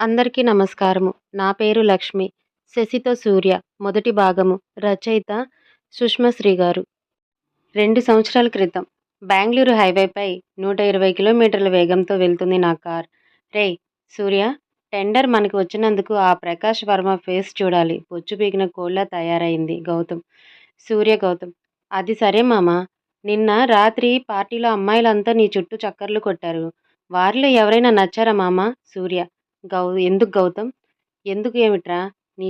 అందరికీ నమస్కారము. నా పేరు లక్ష్మి. 'శశితో సూర్య' మొదటి భాగము రచయిత సుష్మశ్రీ గారు. రెండు సంవత్సరాల క్రితం బెంగళూరు హైవేపై నూట ఇరవై కిలోమీటర్ల వేగంతో వెళ్తుంది నా కార్. రే సూర్య టెండర్ మనకు వచ్చినందుకు ఆ ప్రకాష్ వర్మ ఫేస్ చూడాలి బొచ్చు పీకిన కోళ్ళ తయారైంది గౌతమ్. సూర్య గౌతమ్ అది సరే మామా! నిన్న రాత్రి పార్టీలో అమ్మాయిలంతా నీ చుట్టూ చక్కర్లు కొట్టారు. వారిలో ఎవరైనా నచ్చారా మామా? సూర్య గౌ ఎందుకు గౌతమ్? ఎందుకు ఏమిట్రా? నీ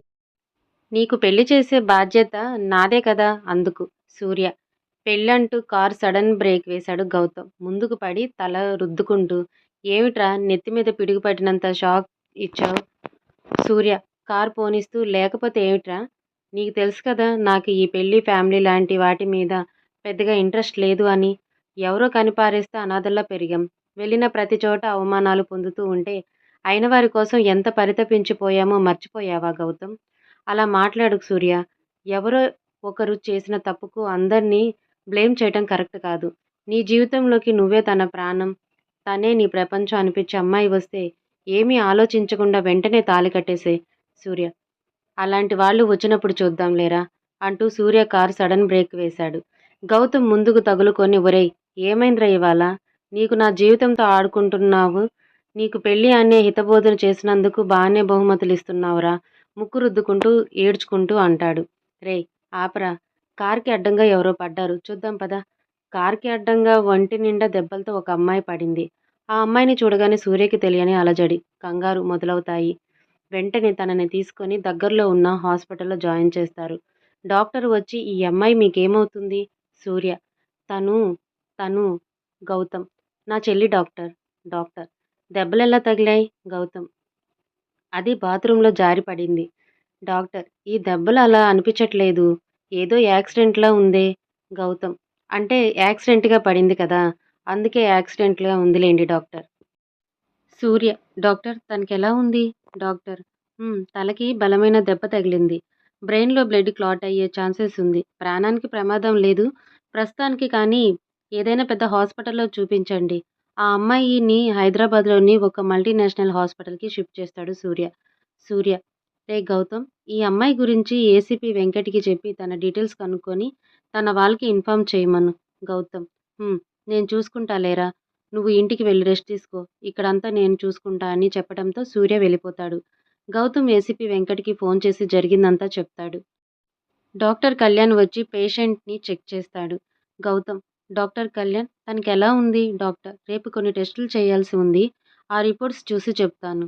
నీకు పెళ్ళి చేసే బాధ్యత నాదే కదా అందుకు. సూర్య పెళ్ళంటూ కార్ సడన్ బ్రేక్ వేశాడు గౌతమ్. ముందుకు పడి తల రుద్దుకుంటూ ఏమిట్రా నెత్తి మీద పిడుగుపడినంత షాక్ ఇచ్చావు సూర్య కారు పోనిస్తూ లేకపోతే ఏమిట్రా? నీకు తెలుసు కదా నాకు ఈ పెళ్ళి ఫ్యామిలీ లాంటి వాటి మీద పెద్దగా ఇంట్రెస్ట్ లేదు అని. ఎవరో కనిపారేస్తే అనాథల్లా పెరిగాం. వెళ్ళిన ప్రతి చోట అవమానాలు పొందుతూ ఉంటే అయిన వారి కోసం ఎంత పరితపించిపోయామో మర్చిపోయావా గౌతమ్? అలా మాట్లాడకు సూర్య. ఎవరో ఒకరు చేసిన తప్పుకు అందరినీ బ్లేమ్ చేయటం కరెక్ట్ కాదు. నీ జీవితంలోకి నువ్వే తన ప్రాణం, తనే నీ ప్రపంచం అనిపించే అమ్మాయి వస్తే ఏమీ ఆలోచించకుండా వెంటనే తాళి కట్టేసే సూర్య. అలాంటి వాళ్ళు వచ్చినప్పుడు చూద్దాం లేరా అంటూ సూర్య కారు సడన్ బ్రేక్ వేశాడు. గౌతమ్ ముందుకు తగులుకొని ఒరేయ్ ఏమైందిరా ఇవాళ? నీకు నా జీవితంతో ఆడుకుంటున్నావు. నీకు పెళ్ళి అనే హితబోధన చేసినందుకు బాగానే బహుమతులు ఇస్తున్నావురా ముక్కు రుద్దుకుంటూ ఏడ్చుకుంటూ అంటాడు. రే ఆపరా! కార్కి అడ్డంగా ఎవరో పడ్డారు చూద్దాం పద. కార్కి అడ్డంగా ఒంటి నిండా దెబ్బలతో ఒక అమ్మాయి పడింది. ఆ అమ్మాయిని చూడగానే సూర్యకి తెలియని అలజడి, కంగారు మొదలవుతాయి. వెంటనే తనని తీసుకొని దగ్గరలో ఉన్న హాస్పిటల్లో జాయిన్ చేస్తారు. డాక్టర్ వచ్చి ఈ అమ్మాయి మీకేమవుతుంది? సూర్య తను తను గౌతమ్ నా చెల్లి డాక్టర్. డాక్టర్ దెబ్బలెలా తగిలాయి గౌతమ్ అది బాత్రూంలో జారి పడింది. డాక్టర్ ఈ దెబ్బలు అలా అనిపించట్లేదు. ఏదో యాక్సిడెంట్లా ఉందే? గౌతమ్ అంటే యాక్సిడెంట్గా పడింది కదా! అందుకే యాక్సిడెంట్గా ఉందిలేండి డాక్టర్. సూర్య డాక్టర్ తనకెలా ఉంది? డాక్టర్ తలకి బలమైన దెబ్బ తగిలింది. బ్రెయిన్లో బ్లడ్ క్లాట్ అయ్యే ఛాన్సెస్ ఉంది. ప్రాణానికి ప్రమాదం లేదు ప్రస్తుతానికి కానీ ఏదైనా పెద్ద హాస్పిటల్లో చూపించండి. ఆ అమ్మాయిని హైదరాబాద్లోని ఒక మల్టీనేషనల్ హాస్పిటల్కి షిఫ్ట్ చేస్తాడు సూర్య. సూర్య రే గౌతమ్ ఈ అమ్మాయి గురించి ఏసీపీ వెంకట్కి చెప్పి తన డీటెయిల్స్ కనుక్కొని తన వాళ్ళకి ఇన్ఫార్మ్ చేయమను. గౌతమ్ నేను చూసుకుంటా లేరా నువ్వు ఇంటికి వెళ్ళి రెస్ట్ తీసుకో. ఇక్కడంతా నేను చూసుకుంటా అని చెప్పడంతో సూర్య వెళ్ళిపోతాడు. గౌతమ్ ఏసీపీ వెంకట్కి ఫోన్ చేసి జరిగిందంతా చెప్తాడు. డాక్టర్ కళ్యాణ్ వచ్చి పేషెంట్ని చెక్ చేస్తాడు. గౌతమ్ డాక్టర్ కళ్యాణ్ తనకి ఎలా ఉంది? డాక్టర్ రేపు కొన్ని టెస్టులు చేయాల్సి ఉంది. ఆ రిపోర్ట్స్ చూసి చెప్తాను.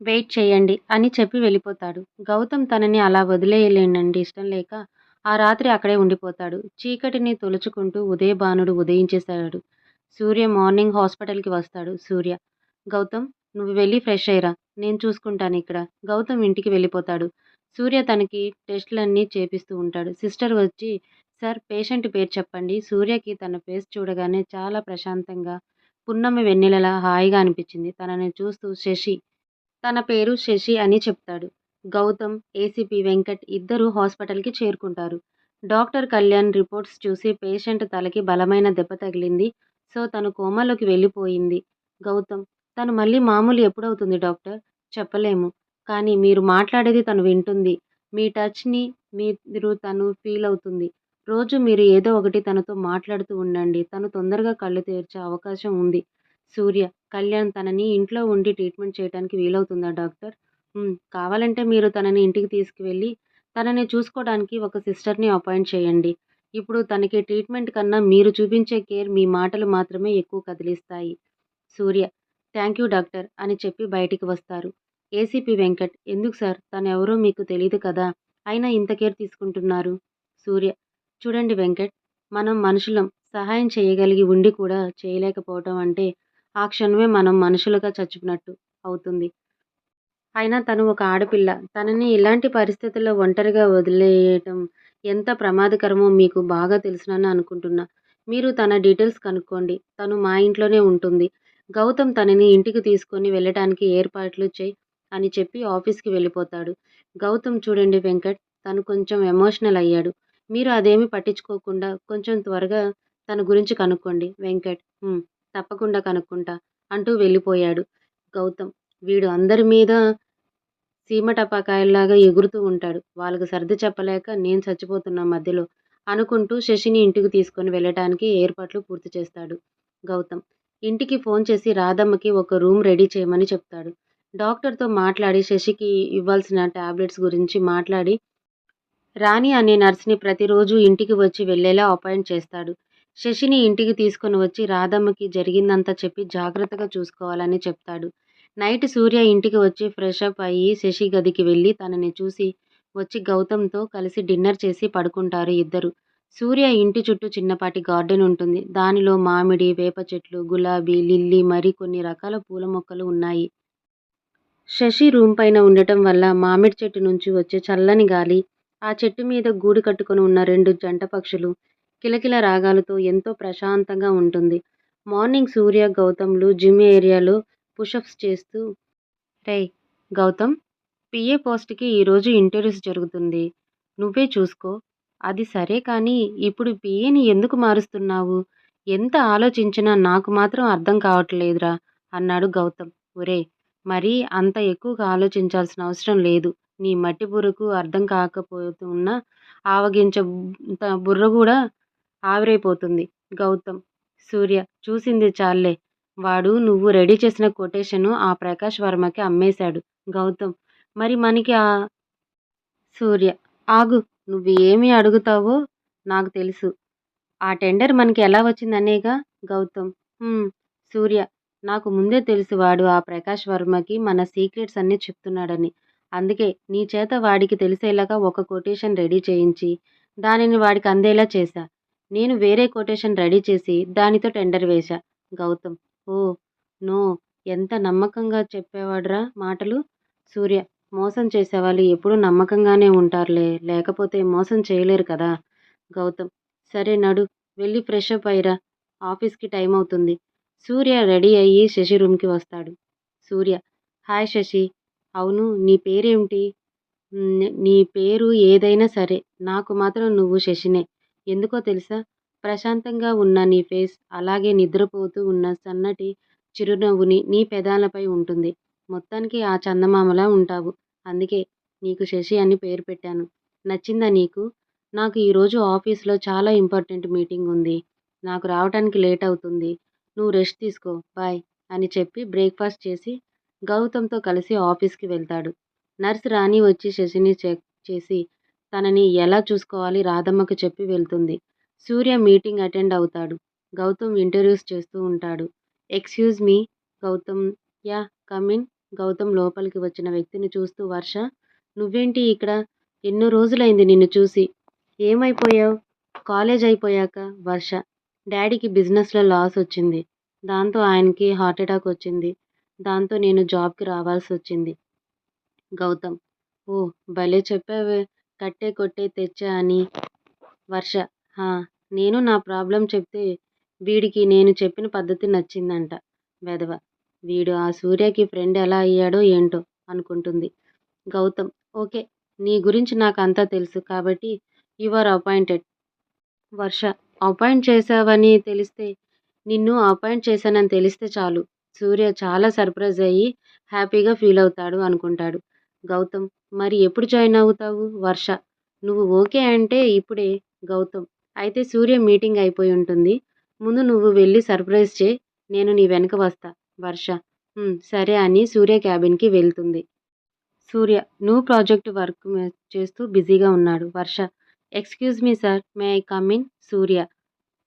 వెయిట్ చేయండి అని చెప్పి వెళ్ళిపోతాడు. గౌతమ్ తనని అలా వదిలేయలేనండి ఇష్టం లేక ఆ రాత్రి అక్కడే ఉండిపోతాడు. చీకటిని తొలుచుకుంటూ ఉదయభానుడు ఉదయించేశాడు. సూర్య మార్నింగ్ హాస్పిటల్కి వస్తాడు. సూర్య గౌతమ్ నువ్వు వెళ్ళి ఫ్రెష్ అయ్యిరా. నేను చూసుకుంటాను ఇక్కడ. గౌతమ్ ఇంటికి వెళ్ళిపోతాడు. సూర్య తనకి టెస్టులన్నీ చేపిస్తూ ఉంటాడు. సిస్టర్ వచ్చి సార్ పేషెంట్ పేరు చెప్పండి. సూర్యకి తన ఫేస్ చూడగానే చాలా ప్రశాంతంగా పున్నమి వెన్నెలలా హాయిగా అనిపించింది. తనని చూస్తూ శశి తన పేరు శశి అని చెప్తాడు. గౌతమ్, ఏసీపీ వెంకట్ ఇద్దరూ హాస్పిటల్కి చేరుకుంటారు. డాక్టర్ కళ్యాణ్ రిపోర్ట్స్ చూసి పేషెంట్ తలకి బలమైన దెబ్బ తగిలింది. సో తను కోమాలోకి వెళ్ళిపోయింది. గౌతమ్ తను మళ్ళీ మామూలు ఎప్పుడవుతుంది డాక్టర్? చెప్పలేము. కానీ మీరు మాట్లాడేది తను వింటుంది. మీ టచ్ని మీరు తను ఫీల్ అవుతుంది. రోజు మీరు ఏదో ఒకటి తనతో మాట్లాడుతూ ఉండండి. తను తొందరగా కళ్ళు తెరిచే అవకాశం ఉంది. సూర్య కళ్యాణ్ తనని ఇంట్లో ఉండి ట్రీట్మెంట్ చేయటానికి వీలవుతుందా డాక్టర్? కావాలంటే మీరు తనని ఇంటికి తీసుకువెళ్ళి తనని చూసుకోవడానికి ఒక సిస్టర్ని అపాయింట్ చేయండి. ఇప్పుడు తనకి ట్రీట్మెంట్ కన్నా మీరు చూపించే కేర్ మీ మాటలు మాత్రమే ఎక్కువ కదిలిస్తాయి. సూర్య థ్యాంక్ యూ డాక్టర్ అని చెప్పి బయటికి వస్తారు. ఏసీపీ వెంకట్ ఎందుకు సార్ తను ఎవరో మీకు తెలియదు కదా అయినా ఇంత కేర్ తీసుకుంటున్నారు. సూర్య చూడండి వెంకట్ మనం మనుషులం సహాయం చేయగలిగి ఉండి కూడా చేయలేకపోవటం అంటే ఆ క్షణమే మనం మనుషులుగా చచ్చినట్టు అవుతుంది. అయినా తను ఒక ఆడపిల్ల. తనని ఇలాంటి పరిస్థితుల్లో ఒంటరిగా వదిలేయటం ఎంత ప్రమాదకరమో మీకు బాగా తెలుసునని అనుకుంటున్నా. మీరు తన డీటెయిల్స్ కనుక్కోండి. తను మా ఇంట్లోనే ఉంటుంది. గౌతమ్ తనని ఇంటికి తీసుకొని వెళ్ళటానికి ఏర్పాట్లు చేయి అని చెప్పి ఆఫీస్కి వెళ్ళిపోతాడు. గౌతమ్ చూడండి వెంకట్ తను కొంచెం ఎమోషనల్ అయ్యాడు. మీరు అదేమి పట్టించుకోకుండా కొంచెం త్వరగా తన గురించి కనుక్కోండి. వెంకట్ తప్పకుండా కనుక్కుంటా అంటూ వెళ్ళిపోయాడు. గౌతమ్ వీడు అందరి మీద సీమ టపాకాయల్లాగా ఎగురుతూ ఉంటాడు. వాళ్ళకి సర్ది చెప్పలేక నేను చచ్చిపోతున్నా మధ్యలో అనుకుంటూ శశిని ఇంటికి తీసుకొని వెళ్ళటానికి ఏర్పాట్లు పూర్తి చేస్తాడు గౌతమ్. ఇంటికి ఫోన్ చేసి రాధమ్మకి ఒక రూమ్ రెడీ చేయమని చెప్తాడు. డాక్టర్తో మాట్లాడి శశికి ఇవ్వాల్సిన టాబ్లెట్స్ గురించి మాట్లాడి రాణి అనే నర్స్ని ప్రతిరోజు ఇంటికి వచ్చి వెళ్ళేలా అపాయింట్ చేస్తాడు. శశిని ఇంటికి తీసుకొని వచ్చి రాధమ్మకి జరిగిందంతా చెప్పి జాగ్రత్తగా చూసుకోవాలని చెప్తాడు. నైట్ సూర్య ఇంటికి వచ్చి ఫ్రెష్ అప్ అయ్యి శశి గదికి వెళ్ళి తనని చూసి వచ్చి గౌతమ్తో కలిసి డిన్నర్ చేసి పడుకుంటారు ఇద్దరు. సూర్య ఇంటి చుట్టూ చిన్నపాటి గార్డెన్ ఉంటుంది. దానిలో మామిడి, వేప చెట్లు, గులాబీ, లిల్లీ మరి కొన్ని రకాల పూల మొక్కలు ఉన్నాయి. శశి రూమ్ పైన ఉండటం వల్ల మామిడి చెట్టు నుంచి వచ్చే చల్లని గాలి, ఆ చెట్టు మీద గూడు కట్టుకొని ఉన్న రెండు జంట పక్షులు కిలకిల రాగాలతో ఎంతో ప్రశాంతంగా ఉంటుంది. మార్నింగ్ సూర్య, గౌతమ్లు జిమ్ ఏరియాలో పుషప్స్ చేస్తూ రేయ్ గౌతమ్ పిఏ పోస్ట్కి ఈరోజు ఇంటర్వ్యూస్ జరుగుతుంది. నువ్వే చూసుకో. అది సరే కానీ ఇప్పుడు పిఏని ఎందుకు మారుస్తున్నావు? ఎంత ఆలోచించినా నాకు మాత్రం అర్థం కావట్లేదురా అన్నాడు గౌతమ్. ఒరే మరీ అంత ఎక్కువగా ఆలోచించాల్సిన అవసరం లేదు. నీ మట్టి బుర్రకు అర్థం కాకపోతున్నా ఆవగింజంత బుర్ర కూడా ఆవిరైపోతుంది. గౌతమ్, సూర్య చూసింది చాల్లే. వాడు నువ్వు రెడీ చేసిన కొటేషను ఆ ప్రకాష్ వర్మకి అమ్మేశాడు. గౌతమ్, మరి మనకి ఆ సూర్య, ఆగు నువ్వు ఏమి అడుగుతావో నాకు తెలుసు. ఆ టెండర్ మనకి ఎలా వచ్చిందనేగా? గౌతమ్, సూర్య, నాకు ముందే తెలుసు వాడు ఆ ప్రకాష్ వర్మకి మన సీక్రెట్స్ అన్నీ చెప్తున్నాడని. అందుకే నీ చేత వాడికి తెలిసేలాగా ఒక కొటేషన్ రెడీ చేయించి దానిని వాడికి అందేలా చేశా. నేను వేరే కొటేషన్ రెడీ చేసి దానితో టెండర్ వేశా. గౌతమ్, ఓ నో ఎంత నమ్మకంగా చెప్పేవాడ్రా మాటలు. సూర్య, మోసం చేసేవాళ్ళు ఎప్పుడూ నమ్మకంగానే ఉంటారులే లేకపోతే మోసం చేయలేరు కదా. గౌతమ్, సరే నడు వెళ్ళి ఫ్రెష్ అప్ అయ్యిరా. ఆఫీస్కి టైం అవుతుంది. సూర్య రెడీ అయ్యి శశి రూమ్కి వస్తాడు. సూర్య, హాయ్ శశి. అవును నీ పేరేమిటి? నీ పేరు ఏదైనా సరే నాకు మాత్రం నువ్వు శశినే. ఎందుకో తెలుసా? ప్రశాంతంగా ఉన్న నీ ఫేస్ అలాగే నిద్రపోతూ ఉన్న సన్నటి చిరునవ్వుని నీ పెదాలపై ఉంటుంది. మొత్తానికి ఆ చందమామలా ఉంటావు. అందుకే నీకు శశి అని పేరు పెట్టాను. నచ్చిందా నీకు? నాకు ఈరోజు ఆఫీస్లో చాలా ఇంపార్టెంట్ మీటింగ్ ఉంది. నాకు రావటానికి లేట్ అవుతుంది. నువ్వు రెస్ట్ తీసుకో బాయ్ అని చెప్పి బ్రేక్ఫాస్ట్ చేసి గౌతమ్తో కలిసి ఆఫీస్కి వెళ్తాడు. నర్స్ రాణి వచ్చి శశిని చెక్ చేసి తనని ఎలా చూసుకోవాలి రాధమ్మకు చెప్పి వెళ్తుంది. సూర్య మీటింగ్ అటెండ్ అవుతాడు. గౌతమ్ ఇంటర్వ్యూస్ చేస్తూ ఉంటాడు. Excuse me Gautam yeah come in Gautam లోపలికి వచ్చిన వ్యక్తిని చూస్తూ వర్ష నువ్వేంటి ఇక్కడ? ఎన్నో రోజులైంది నిన్ను చూసి. ఏమైపోయావు కాలేజ్ అయిపోయాక వర్ష డాడీకి బిజినెస్లో లాస్ వచ్చింది. దాంతో ఆయనకి హార్ట్ అటాక్ వచ్చింది. దాంతో నేను జాబ్కి రావాల్సి వచ్చింది. గౌతమ్, ఓ భలే చెప్పావే కట్టే కొట్టే తెచ్చా అని. వర్ష హా నేను నా ప్రాబ్లం చెప్తే వీడికి నేను చెప్పిన పద్ధతి నచ్చిందంట. వెధవ. వీడు ఆ సూర్యకి ఫ్రెండ్ ఎలా అయ్యాడో ఏంటో అనుకుంటుంది. గౌతమ్, ఓకే నీ గురించి నాకు అంతా తెలుసు కాబట్టి you are appointed. Varsha appoint చేశావని తెలిస్తే నిన్ను అపాయింట్ చేశానని తెలిస్తే చాలు. సూర్య చాలా సర్ప్రైజ్ అయ్యి హ్యాపీగా ఫీల్ అవుతాడు అనుకుంటాడు. గౌతమ్, మరి ఎప్పుడు జాయిన్ అవుతావు? వర్ష నువ్వు ఓకే అంటే ఇప్పుడే. గౌతమ్, అయితే సూర్య మీటింగ్ అయిపోయి ఉంటుంది. ముందు నువ్వు వెళ్ళి సర్ప్రైజ్ చే నేను నీ వెనక వస్తా. వర్ష సరే అని సూర్య క్యాబిన్కి వెళ్తుంది. సూర్య నువ్వు ప్రాజెక్ట్ వర్క్ చేస్తూ బిజీగా ఉన్నాడు. Varsha excuse me sir may I come in? Surya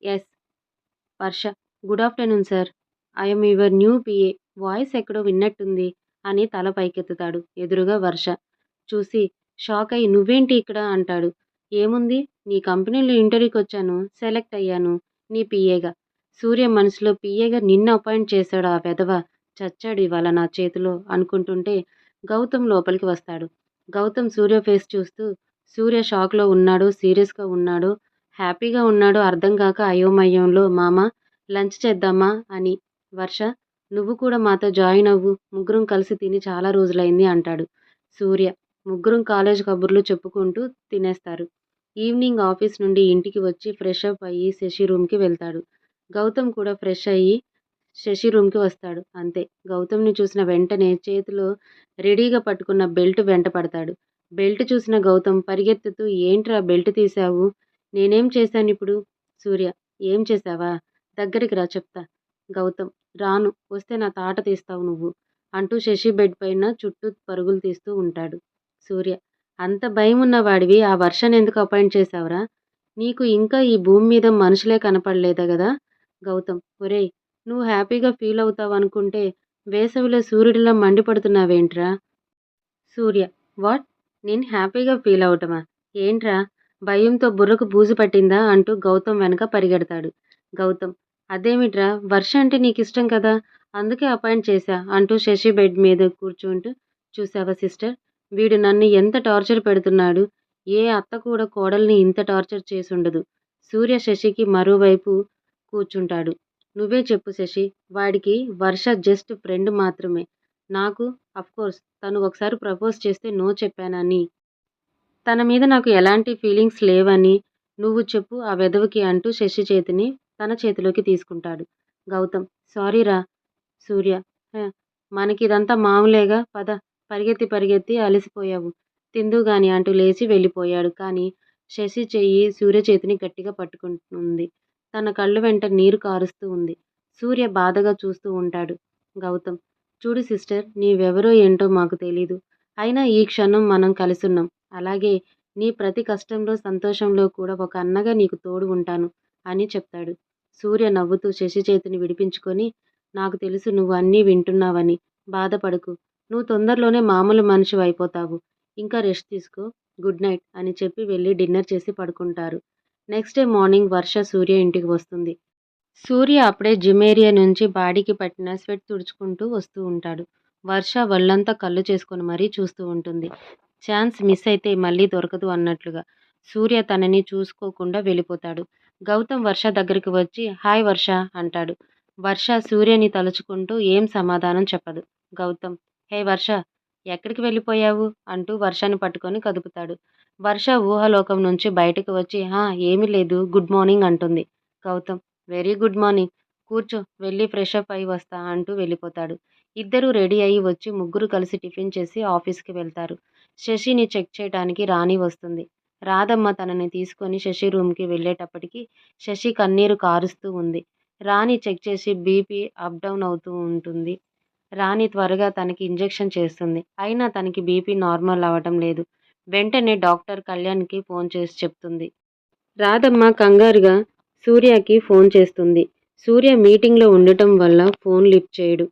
yes. Varsha good afternoon sir. I'm your new PA voice ఎక్కడో విన్నట్టుంది అని తల పైకెత్తుతాడు. ఎదురుగా వర్ష చూసి షాక్ అయి నువ్వేంటి ఇక్కడ అంటాడు. ఏముంది నీ కంపెనీలో ఇంటర్వ్యూకొచ్చాను. సెలెక్ట్ అయ్యాను నీ పిఏగా. సూర్య మనసులో పిఏగా నిన్ను అపాయింట్ చేశాడు ఆ వెధవ చచ్చాడు ఇవాళ నా చేతిలో అనుకుంటుంటే గౌతమ్ లోపలికి వస్తాడు. గౌతమ్ సూర్య ఫేస్ చూస్తూ సూర్య షాక్లో ఉన్నాడు సీరియస్గా ఉన్నాడు హ్యాపీగా ఉన్నాడు అర్థం కాక అయోమయంలో మామా లంచ్ చేద్దామా అని. వర్ష నువ్వు కూడా మాతో జాయిన్ అవ్వు. ముగ్గురం కలిసి తిని చాలా రోజులైంది అంటాడు. సూర్య ముగ్గురం కాలేజ్ కబుర్లు చెప్పుకుంటూ తినేస్తారు. ఈవినింగ్ ఆఫీస్ నుండి ఇంటికి వచ్చి ఫ్రెష్ అప్ అయ్యి శశి రూమ్కి వెళ్తాడు. గౌతమ్ కూడా ఫ్రెష్ అయ్యి శశి రూమ్కి వస్తాడు అంతే గౌతమ్ని చూసిన వెంటనే చేతిలో రెడీగా పట్టుకున్న బెల్ట్ వెంట పడతాడు బెల్ట్ చూసిన గౌతమ్ పరిగెత్తుతూ ఏంట్రా బెల్ట్ తీసావు నేనేం చేశాను ఇప్పుడు సూర్య ఏం చేశావా దగ్గరికి రా చెప్తా గౌతమ్ రాను వస్తే నా తాట తీస్తావు నువ్వు అంటూ శశి బెడ్ పైన చుట్టూ పరుగులు తీస్తూ ఉంటాడు. సూర్య అంత భయం ఉన్నవాడివి ఆ వర్షాన్ని ఎందుకు అపాయింట్ చేశావురా? నీకు ఇంకా ఈ భూమి మీద మనుషులే కనపడలేదా కదా గౌతమ్ ఒరేయ్ నువ్వు హ్యాపీగా ఫీల్ అవుతావు అనుకుంటే వేసవిలో సూర్యుడిలా మండిపడుతున్నావేంట్రా? సూర్య వాట్? నేను హ్యాపీగా ఫీల్ అవటమా? ఏంట్రా? భయంతో బుర్రకు బూజు పట్టిందా? అంటూ గౌతమ్ వెనక పరిగెడతాడు. గౌతమ్ అదేమిట్రా? వర్ష అంటే నీకు ఇష్టం కదా? అందుకే అపాయింట్ చేశా అంటూ శశి బెడ్ మీద కూర్చుంటూ చూసావా సిస్టర్? వీడు నన్ను ఎంత టార్చర్ పెడుతున్నాడు? ఏ అత్త కూడా కోడల్ని ఇంత టార్చర్ చేసి ఉండదు సూర్య శశికి మరోవైపు కూర్చుంటాడు. నువ్వే చెప్పు శశి వాడికి వర్ష జస్ట్ ఫ్రెండ్ మాత్రమే. నాకు అఫ్కోర్స్ తను ఒకసారి ప్రపోజ్ చేస్తే నో చెప్పానని తన మీద నాకు ఎలాంటి ఫీలింగ్స్ లేవని నువ్వు చెప్పు ఆ వెధవకి అంటూ శశి చేతిని తన చేతిలోకి తీసుకుంటాడు. గౌతమ్ సారీరా సూర్య. మనకి ఇదంతా మామూలేగా పద. పరిగెత్తి పరిగెత్తి అలసిపోయావు. తిందు గాని అంటూ లేచి వెళ్ళిపోయాడు. కానీ శశి చెయ్యి సూర్య చేతిని గట్టిగా పట్టుకుంటుంది. తన కళ్ళు వెంట నీరు కారుస్తూ ఉంది. సూర్య బాధగా చూస్తూ ఉంటాడు. గౌతమ్ చూడు సిస్టర్ నీవెవరో ఏంటో మాకు తెలీదు. అయినా ఈ క్షణం మనం కలిసున్నాం. అలాగే నీ ప్రతి కష్టంలో సంతోషంలో కూడా ఒక అన్నగా నీకు తోడు ఉంటాను అని చెప్తాడు. సూర్య నవ్వుతూ శశి చేతిని విడిపించుకొని నాకు తెలుసు నువ్వు అన్నీ వింటున్నావని. బాధపడకు. నువ్వు తొందరలోనే మామూలు మనిషి అయిపోతావు. ఇంకా రెస్ట్ తీసుకో. గుడ్ నైట్ అని చెప్పి వెళ్ళి డిన్నర్ చేసి పడుకుంటారు. Next day morning Varsha Surya ఇంటికి వస్తుంది. సూర్య అప్పుడే జిమ్ ఏరియా నుంచి బాడీకి పట్టిన స్వెట్ తుడుచుకుంటూ వస్తూ ఉంటాడు. వర్ష వళ్ళంతా కళ్ళు చేసుకొని మరీ చూస్తూ ఉంటుంది. ఛాన్స్ మిస్ అయితే మళ్ళీ దొరకదు అన్నట్లుగా సూర్య తనని చూసుకోకుండా వెళ్ళిపోతాడు. గౌతమ్ వర్ష దగ్గరికి వచ్చి హాయ్ వర్ష అంటాడు. వర్ష సూర్యని తలుచుకుంటూ ఏం సమాధానం చెప్పదు. గౌతమ్ హే వర్ష ఎక్కడికి వెళ్ళిపోయావు? అంటూ వర్షాన్ని పట్టుకొని కదుపుతాడు. వర్ష ఊహలోకం నుంచి బయటకు వచ్చి హా ఏమీ లేదు గుడ్ మార్నింగ్ అంటుంది. Gautam very good morning. కూర్చో వెళ్ళి ఫ్రెష్ అప్ అయి వస్తా అంటూ వెళ్ళిపోతాడు. ఇద్దరు రెడీ అయ్యి వచ్చి ముగ్గురు కలిసి టిఫిన్ చేసి ఆఫీస్కి వెళ్తారు. శశిని చెక్ చేయడానికి రాణి వస్తుంది. రాధమ్మ తనని తీసుకొని శశి రూమ్కి వెళ్ళేటప్పటికి శశి కన్నీరు కారుస్తూ ఉంది. రాణి చెక్ చేసి బీపీ అప్ డౌన్ అవుతూ ఉంటుంది. రాణి త్వరగా తనకి ఇంజెక్షన్ చేస్తుంది. అయినా తనకి బీపీ నార్మల్ అవ్వటం లేదు. వెంటనే డాక్టర్ కళ్యాణ్కి ఫోన్ చేసి చెప్తుంది. రాధమ్మ కంగారుగా సూర్యకి ఫోన్ చేస్తుంది. సూర్య మీటింగ్లో ఉండటం వల్ల ఫోన్ లిఫ్ట్ చేయడు.